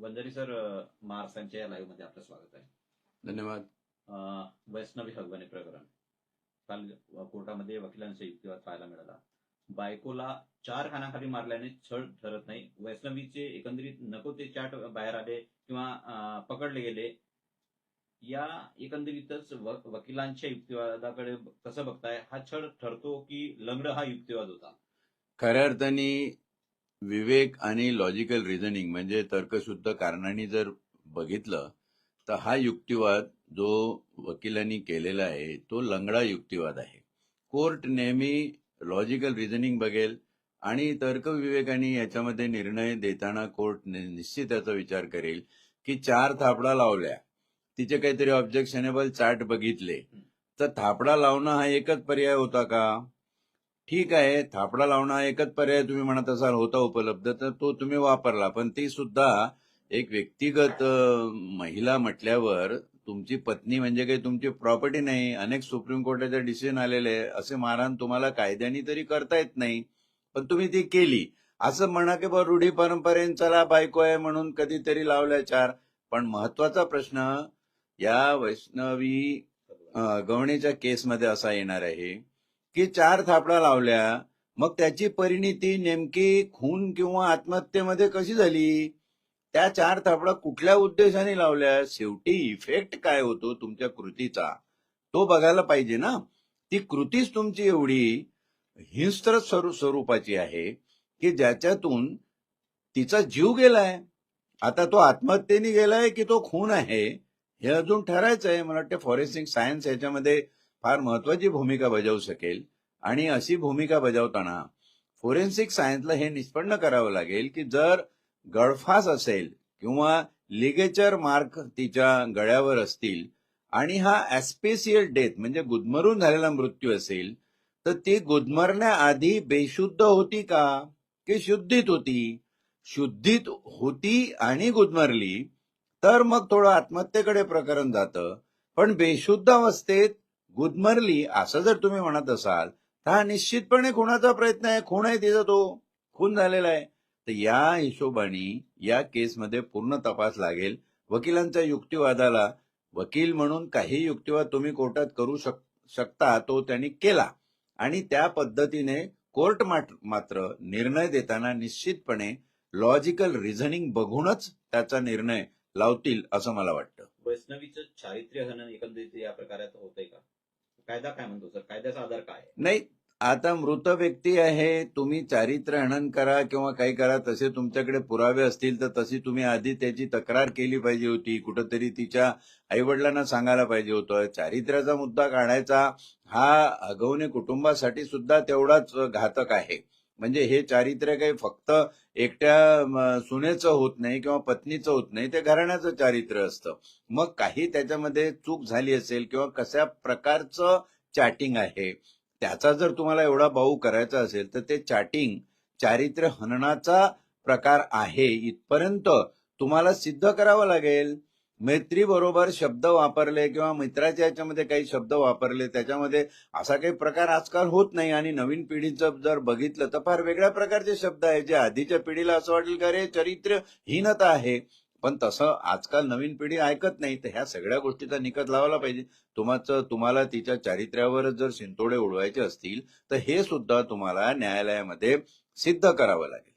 Vanjari sir महाराष्ट्रांच्या या लाईव्हमध्ये आपलं स्वागत आहे. धन्यवाद. वैष्णवी हगवणे प्रकरण. काल कोर्टामध्ये वकिलांचा युक्तिवाद पाहायला मिळाला. बायकोला चार खानाखाली मारल्याने छळ ठरत नाही. वैष्णवीचे एकंदरीत नको ते चाट बाहेर आले किंवा पकडले गेले. या एकंदरीतच वकिलांच्या युक्तिवादाकडे कसं बघताय? हा छळ ठरतो की लंगड हा युक्तिवाद होता? खऱ्या अर्थाने विवेक आणि लॉजिकल रिझनिंग म्हणजे तर्कशुद्ध कारणाने जर बघितलं तर हा युक्तिवाद जो वकिलांनी केलेला आहे तो लंगडा युक्तिवाद आहे. कोर्ट नेहमी लॉजिकल रिझनिंग बघेल आणि तर्कविवेकाने याच्यामध्ये निर्णय देताना कोर्ट निश्चित याचा विचार करेल की चार थापडा लावल्या. तिचे काहीतरी ऑब्जेक्शनेबल चार्ट बघितले. तर थापडा लावणं हा एकच पर्याय होता का? ठीक आहे थापडा लावणं एकच पर्याय तुम्ही म्हणत असाल होता उपलब्ध तर तो तुम्ही वापरला. पण ती सुद्धा एक व्यक्तिगत महिला म्हटल्यावर तुमची पत्नी म्हणजे काही तुमची प्रॉपर्टी नाही अनेक सुप्रीम कोर्टाचे डिसिजन आलेले आहे असे मारहाण तुम्हाला कायद्याने तरी करता येत नाही. पण तुम्ही ती केली. असं म्हणा की बा रूढी परंपरेन चला बायको आहे म्हणून कधीतरी लावल्या चार. पण महत्त्वाचा प्रश्न या वैष्णवी गवणीच्या केसमध्ये असा येणार आहे. की चार थापडा लावल्या मग त्याची परिणिती नेमकी खून किंवा आत्महत्येमध्ये कशी झाली? त्या चार थापडा कुठल्या उद्देशाने लावल्या? शेवटी इफेक्ट काय होतो तुमच्या कृतीचा? तो बघायला पाहिजे ना. ती कृतीच तुमची एवढी हिंस्त्र स्वरूपाची आहे की ज्याच्यातून तिचा जीव गेलाय. आता तो आत्महत्येने गेलाय की तो खून आहे? हे अजून ठरायचं आहे. मला वाटतं फॉरेन्सिक सायन्स याच्यामध्ये फार महत्वाची भूमिका बजावू शकेल. आणि अशी भूमिका बजावताना फोरेन्सिक सायन्सला हे निष्पन्न करावं लागेल की जर गळफास असेल किंवा लिगेचर मार्क तिच्या गळ्यावर असतील आणि हा ऍस्पेसियल डेथ म्हणजे गुदमरून झालेला मृत्यू असेल तर ती गुदमरण्याआधी बेशुद्ध होती का? की शुद्धीत होती? शुद्धीत होती आणि गुदमरली तर मग थोडं आत्महत्येकडे प्रकरण जातं. पण बेशुद्ध अवस्थेत गुदमरली असं जर तुम्ही म्हणत असाल तर हा निश्चितपणे खुणाचा प्रयत्न आहे. खून आहे तिचा तो. खून झालेला आहे. तर या हिशोबाने या केसमध्ये पूर्ण तपास लागेल. वकिलांच्या युक्तिवादाला वकील म्हणून काही युक्तिवाद तुम्ही कोर्टात करू शक शकता तो त्यांनी केला. आणि त्या पद्धतीने कोर्ट मात्र निर्णय देताना निश्चितपणे लॉजिकल रिझनिंग बघूनच त्याचा निर्णय लावतील असं मला वाटतं. वैष्णवीचं चारित्र्य हनन एकंदरीत या प्रकारात होतंय का? कायदा काय म्हणतो सर? कायद्याचा आधार काय नाही आता मृत व्यक्ती आहे तुम्ही चारित्र्य हनन करा किंवा काही करा तसे तुमच्याकडे पुरावे असतील तर तशी तुम्ही आधी त्याची तक्रार केली पाहिजे होती. कुठंतरी तिच्या आईवडिलांना सांगायला पाहिजे होतं. चारित्र्याचा मुद्दा काढायचा हा अगवणे कुटुंबासाठी सुद्धा तेवढाच घातक आहे. म्हणजे हे चारित्र्य काही फक्त एकट्या सुनेचं होत नाही किंवा पत्नीचं होत नाही ते घराण्याचं चारित्र्य असतं. मग काही त्याच्यामध्ये चूक झाली असेल किंवा कशा प्रकारचं चॅटिंग आहे त्याचा जर तुम्हाला एवढा भाऊ करायचा असेल तर ते चॅटिंग चारित्र्य हननाचा प्रकार आहे इथपर्यंत तुम्हाला सिद्ध करावं लागेल. मैत्री बरोबर शब्द वापरले किंवा मित्राच्या याच्यामध्ये काही शब्द वापरले त्याच्यामध्ये असा काही प्रकार आजकाल होत नाही आणि नवीन पिढीचं जर बघितलं तर फार वेगळ्या प्रकारचे शब्द आहेत जे आधीच्या पिढीला असं वाटेल का रे चरित्रहीनता आहे. पण तसं आजकाल नवीन पिढी ऐकत नाही तर ह्या सगळ्या गोष्टीचा निकट लावायला पाहिजे. तुमचं तुम्हाला तिच्या चारित्र्यावरच जर शिंतोडे उडवायचे असतील तर हे सुद्धा तुम्हाला न्यायालयामध्ये सिद्ध करावं लागेल.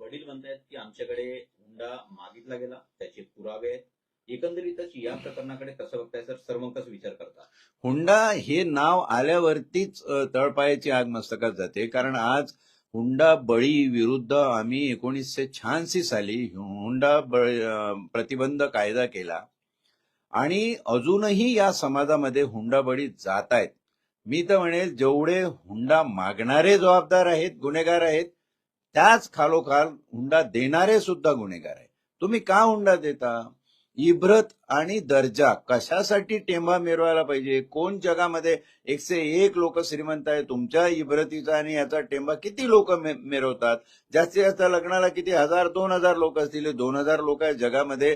वडील म्हणतायत की आमच्याकडे हुंडा मागितला गेला त्याचे पुरावे आहेत. एकंदरीतच या प्रकरणाकडे कसं बघताय सर? सर्वंकष विचार करता. हुंडा हे नाव आल्यावरतीच तळपायाची आग मस्तकात जाते. कारण आज हुंडा बळी विरुद्ध आम्ही एकोणीसशे शहाऐंशी साली हुंडा प्रतिबंध कायदा केला. आणि अजूनही या समाजामध्ये हुंडा बळी जात आहेत मी तर म्हणेल जेवढे हुंडा मागणारे जबाबदार आहेत गुन्हेगार आहेत त्याच खालोखाल हुंडा देणारे सुद्धा गुन्हेगार आहेत. तुम्ही का हुंडा देता? इब्रत आणि दर्जा कशासाठी टेंबा मिरवायला पाहिजे? कोण जगामध्ये एकशे एक लोक श्रीमंत आहे तुमच्या इब्रतीचा आणि याचा टेंबा किती लोक मिरवतात? जास्तीत जास्त लग्नाला किती? हजार दोन हजार लोक असतील. दोन हजार लोक जगामध्ये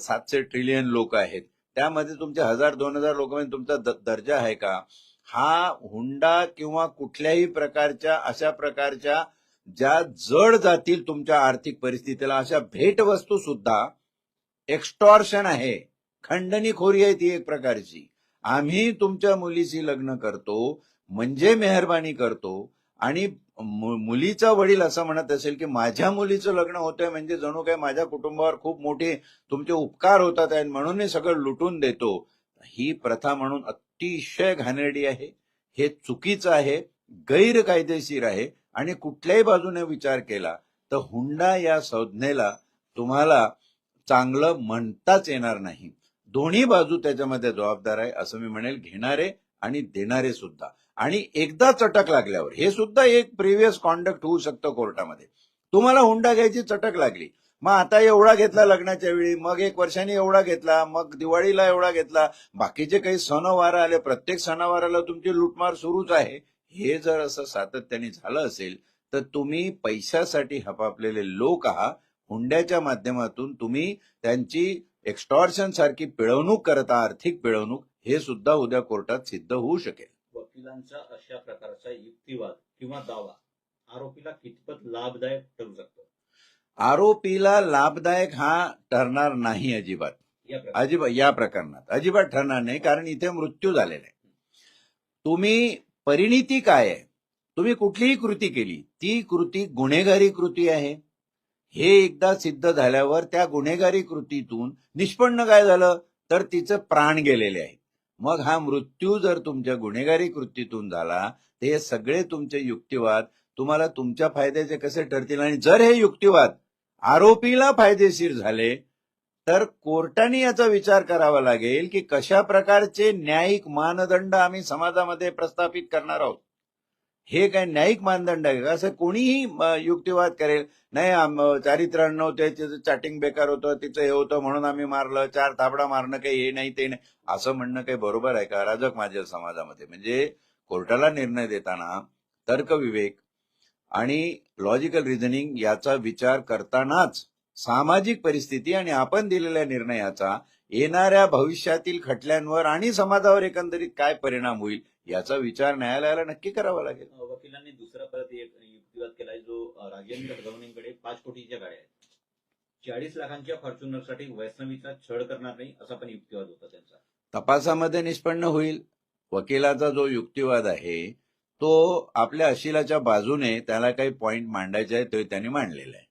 सातशे ट्रिलियन लोक आहेत. त्यामध्ये तुमचे हजार दोन हजार लोक म्हणजे तुमचा दर्जा आहे का? हा हुंडा किंवा कुठल्याही प्रकारच्या अशा प्रकारच्या ज्या जड जातील तुमच्या आर्थिक परिस्थितीला अशा भेटवस्तू सुद्धा एक्स्टॉर्शन आहे. खंडणीखोरी आहे ती एक प्रकारची. आम्ही तुमच्या मुलीशी लग्न करतो म्हणजे मेहरबानी करतो आणि मुलीचा वडील असं म्हणत असेल की माझ्या मुलीचं लग्न होतंय म्हणजे जणू काय माझ्या कुटुंबावर खूप मोठे तुमचे उपकार होतात आहेत म्हणून मी सगळं लुटून देतो. ही प्रथा म्हणून अतिशय घाणेरडी आहे. हे चुकीचं आहे गैरकायदेशीर आहे आणि कुठल्याही बाजूने विचार केला तर हुंडा या संज्ञेला तुम्हाला चांगलं म्हणताच येणार नाही. दोन्ही बाजू त्याच्यामध्ये जबाबदार आहे असं मी म्हणेल घेणारे आणि देणारे सुद्धा. आणि एकदा चटक लागल्यावर हे सुद्धा एक प्रिव्हियस कॉन्डक्ट होऊ शकतं कोर्टामध्ये. तुम्हाला हुंडा घ्यायची चटक लागली. मग आता एवढा घेतला लग्नाच्या वेळी मग एक वर्षाने एवढा घेतला मग दिवाळीला एवढा घेतला बाकीचे काही सणवार आले प्रत्येक सणावाराला तुमची लुटमार सुरूच आहे. हे जर असं सातत्याने झालं असेल तर तुम्ही पैशासाठी हपापलेले लोक आहात हुंड्याच्या माध्यमातून तुम्ही त्यांची एक्स्टॉर्शन सारखी पिळवणूक करता आर्थिक पिळवणूक हे सुद्धा उद्या कोर्टात सिद्ध होऊ शकेल. वकिलांचा अशा प्रकारचा युक्तिवाद किंवा दावा आरोपीला कितपत लाभदायक ठरू शकतो? आरोपीला लाभदायक हा ठरणार नाही अजिबात. अजिबात या प्रकरणात. अजिबात ठरणार नाही कारण इथे मृत्यू झालेला आहे. तुम्ही परिणिती काय आहे? तुम्ही कुठलीही कृती केली ती कृती गुन्हेगारी कृती आहे. हे एकदा सिद्ध झाल्यावर त्या गुन्हेगारी कृतीतून निष्पन्न काय झालं? तर तिचं प्राण गेलेले आहे. मग हा मृत्यू जर तुमच्या गुन्हेगारी कृतीतून झाला तर हे सगळे तुमचे युक्तिवाद तुम्हाला तुमच्या फायद्याचे कसे ठरतील? आणि जर हे युक्तिवाद आरोपीला फायदेशीर झाले तर कोर्टाने याचा विचार करावा लागेल की कशा प्रकारचे न्यायिक मानदंड आम्ही समाजामध्ये प्रस्थापित करणार आहोत. हे काय न्यायिक मानदंड आहे का? असं कोणीही युक्तिवाद करेल नाही आम- नव्हते तिचं चॅटिंग बेकार होतं तिचं हे होतं म्हणून आम्ही मारलं चार थाबडा मारणं काही हे नाही ते नाही. असं म्हणणं काही बरोबर आहे का? अराजक माझ्या समाजामध्ये. म्हणजे कोर्टाला निर्णय देताना तर्कविवेक आणि लॉजिकल रिझनिंग याचा विचार करतानाच सामाजिक परिस्थिती आणि आपण दिलेल्या निर्णयाचा येणाऱ्या भविष्यातील खटल्यांवर आणि समाजावर एकंदरीत काय परिणाम होईल याचा विचार न्यायालयाला नक्की करावा लागेल. वकिलांनी दुसरा परत एक युक्तिवाद केलाय जो राजेंद्र गवणींकडे पाच कोटीच्या गाड्या आहेत. चाळीस लाखांच्या फॉर्च्युनरसाठी वैष्णवीचा छळ करणार नाही असा पण युक्तिवाद होता त्यांचा. तपासामध्ये निष्पन्न होईल. वकिलाचा जो युक्तिवाद आहे तो आपल्या अशिलाच्या बाजूने त्याला काही पॉइंट मांडायचे आहे ते त्यांनी मांडलेला आहे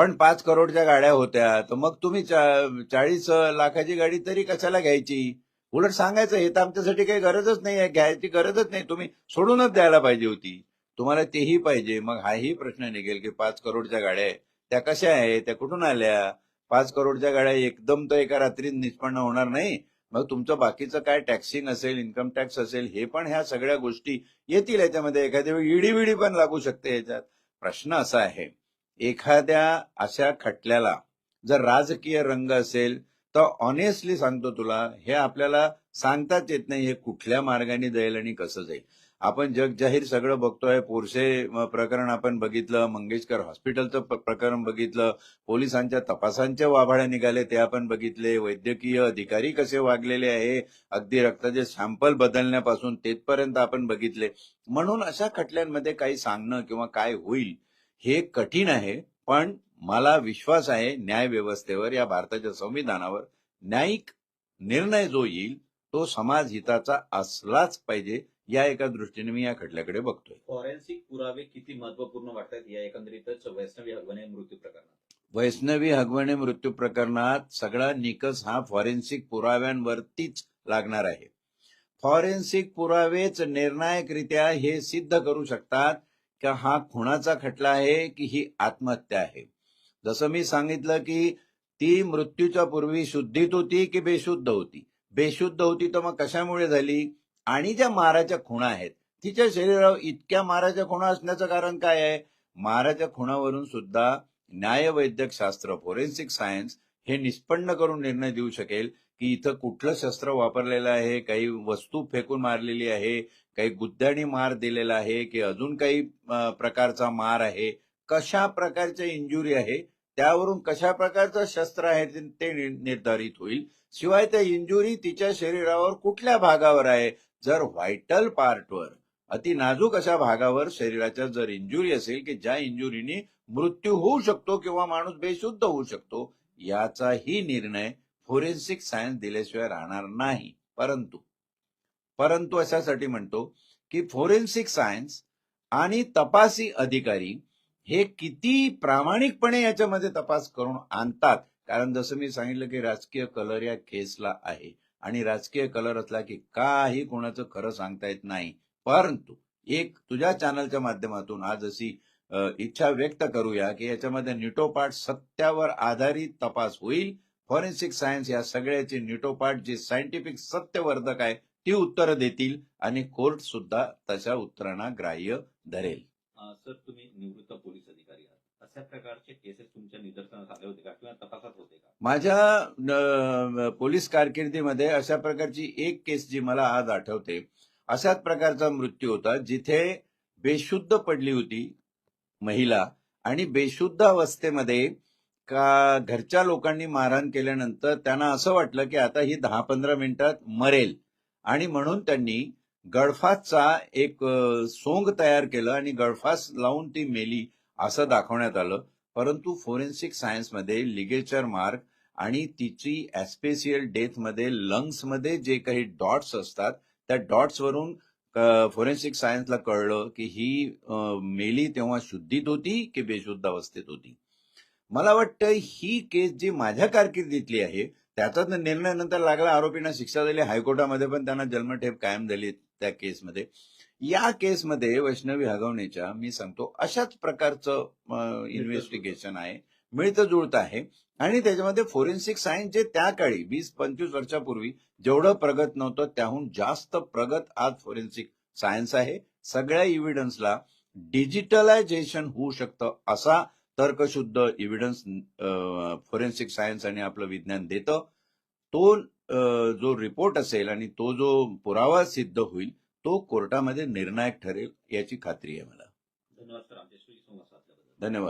पण पाच करोडच्या गाड्या होत्या तर मग तुम्ही चाळीस लाखाची गाडी तरी कशाला घ्यायची? उलट सांगायचं हे तर आमच्यासाठी काही गरजच नाही आहे घ्यायची गरजच नाही तुम्ही सोडूनच द्यायला पाहिजे होती. तुम्हाला तेही पाहिजे मग हाही प्रश्न निघेल की पाच करोडच्या गाड्या त्या कशा आहेत त्या कुठून आल्या? पाच करोडच्या गाड्या एकदम तर एका रात्रीत निष्पन्न होणार नाही मग तुमचं बाकीचं काय टॅक्सिंग असेल इन्कम टॅक्स असेल हे पण ह्या सगळ्या गोष्टी येतील याच्यामध्ये एखाद्या वेळी ईडी विडी पण लागू शकते याच्यात. प्रश्न असा आहे. एखाद्या अशा खटल्याला जर राजकीय रंग असेल तर ऑनेस्टली सांगतो तुला हे आपल्याला सांगताच येत नाही हे कुठल्या मार्गाने जाईल आणि कसं जाईल. आपण जग जाहीर सगळं बघतोय पोरसे प्रकरण आपण बघितलं मंगेशकर हॉस्पिटलचं प्रकरण बघितलं पोलिसांच्या तपासांच्या वाभाड्या निघाले ते आपण बघितले वैद्यकीय अधिकारी कसे वागलेले आहे अगदी रक्ताचे सॅम्पल बदलण्यापासून तेथपर्यंत आपण बघितले. म्हणून अशा खटल्यांमध्ये काही सांगणं किंवा काय होईल हे कठीण आहे पण मला विश्वास आहे न्याय व्यवस्थेवर या भारताच्या संविधानावर न्यायिक निर्णय जो येईल तो समाज हिताचा असलाच पाहिजे या एका दृष्टीने मी या खटल्याकडे बघतोय. फॉरेन्सिक पुरावे किती महत्त्वपूर्ण वाटतात या एकंदरीतच वैष्णवी हगवणे मृत्यू प्रकरणात? वैष्णवी हगवणे मृत्यू प्रकरणात सगळा निकष हा फॉरेन्सिक पुराव्यांवरतीच लागणार आहे. फॉरेन्सिक पुरावेच निर्णायकरित्या हे सिद्ध करू शकतात की हा खुणाचा खटला आहे की ही आत्महत्या आहे? जसं मी सांगितलं की ती मृत्यूच्या पूर्वी शुद्धीत होती की बेशुद्ध होती? बेशुद्ध होती तर मग कशामुळे झाली? आणि ज्या माराच्या खुणा आहेत तिच्या शरीरावर इतक्या माराच्या खुणा असण्याचं कारण काय आहे? माराच्या खुणावरून सुद्धा न्यायवैद्यक शास्त्र फोरेन्सिक सायन्स हे निष्पन्न करून निर्णय देऊ शकेल की इथं कुठलं शस्त्र वापरलेलं आहे काही वस्तू फेकून मारलेली आहे काही गुद्द्याने मार दिलेला आहे की अजून काही प्रकारचा मार आहे कशा प्रकारच्या इंजुरी आहे त्यावरून कशा प्रकारचं शस्त्र आहे ते- निर्धारित होईल. शिवाय त्या इंजुरी तिच्या शरीरावर कुठल्या भागावर आहे? जर व्हायटल पार्टवर अति नाजूक अशा भागावर शरीराच्या जर इंजुरी असेल की ज्या इंजुरीने मृत्यू होऊ शकतो किंवा माणूस बेशुद्ध होऊ शकतो याचाही निर्णय फोरेन्सिक सायन्स दिल्याशिवाय राहणार नाही. परंतु परंतु अशासाठी म्हणतो की फोरेन्सिक सायन्स आणि तपासी अधिकारी हे किती प्रामाणिकपणे याच्यामध्ये तपास करून आणतात. कारण जसं मी सांगितलं की राजकीय कलर या केसला आहे. आणि राजकीय कलर असला की काही कोणाचं खरं सांगता येत नाही. परंतु एक तुझ्या चॅनलच्या माध्यमातून आज अशी इच्छा व्यक्त करूया की याच्यामध्ये निटोपाठ सत्यावर आधारित तपास होईल. फॉरेन्सिक सायन्स या सगळ्याचे निटोपाठ जे सायंटिफिक सत्यवर्धक आहे ती उत्तरं देतील आणि कोर्ट सुद्धा तशा उत्तरांना ग्राह्य धरेल. सर तुम्ही निवृत्त पोलीस अधिकारी आहात. अशा प्रकारचे केसेस तुमच्या निदर्शनास आले होते का किंवा तपासात होते का? माझ्या पोलीस कारकिर्दीमध्ये अशा प्रकारची एक केस जी मला आज आठवते अशाच प्रकारचा मृत्यू होता जिथे बेशुद्ध पडली होती महिला आणि बेशुद्ध अवस्थेमध्ये का घरच्या लोकांनी मारहाण केल्यानंतर त्यांना असं वाटलं की आता ही दहा पंधरा मिनिटात मरेल. आणि म्हणून त्यांनी गळफासचा एक सोंग तयार केलं आणि गळफास लावून ती मेली असं दाखवण्यात आलं. परंतु फोरेन्सिक सायन्समध्ये लिगेचर मार्क आणि तिची ऍस्पेसियल डेथमध्ये लंग्समध्ये जे काही डॉट्स असतात त्या डॉट्सवरून फोरेन्सिक सायन्सला कळलं की ही मेली तेव्हा शुद्धीत होती की बेशुद्ध अवस्थेत होती. मला वाटतं ही केस जी माझ्या कारकिर्दीतली आहे त्याचा तर निर्णय नंतर लागला आरोपींना शिक्षा झाली हायकोर्टामध्ये पण त्यांना जन्मठेप कायम झाली त्या केसमध्ये. या केसमध्ये वैष्णवी हगवणेच्या मी सांगतो अशाच प्रकारचं इन्व्हेस्टिगेशन आहे. मिळतं जुळतं आहे. आणि त्याच्यामध्ये फोरेन्सिक सायन्स जे त्या काळी वीस पंचवीस वर्षापूर्वी जेवढं प्रगत नव्हतं त्याहून जास्त प्रगत आज फोरेन्सिक सायन्स आहे. सगळ्या इव्हिडन्सला डिजिटलायझेशन होऊ शकतं असा तर्कशुद्ध इव्हिडन्स फोरेन्सिक सायन्स आणि आपलं विज्ञान देतं. तो जो रिपोर्ट असेल आणि तो जो पुरावा सिद्ध होईल तो कोर्टामध्ये निर्णायक ठरेल याची खात्री आहे मला. धन्यवाद.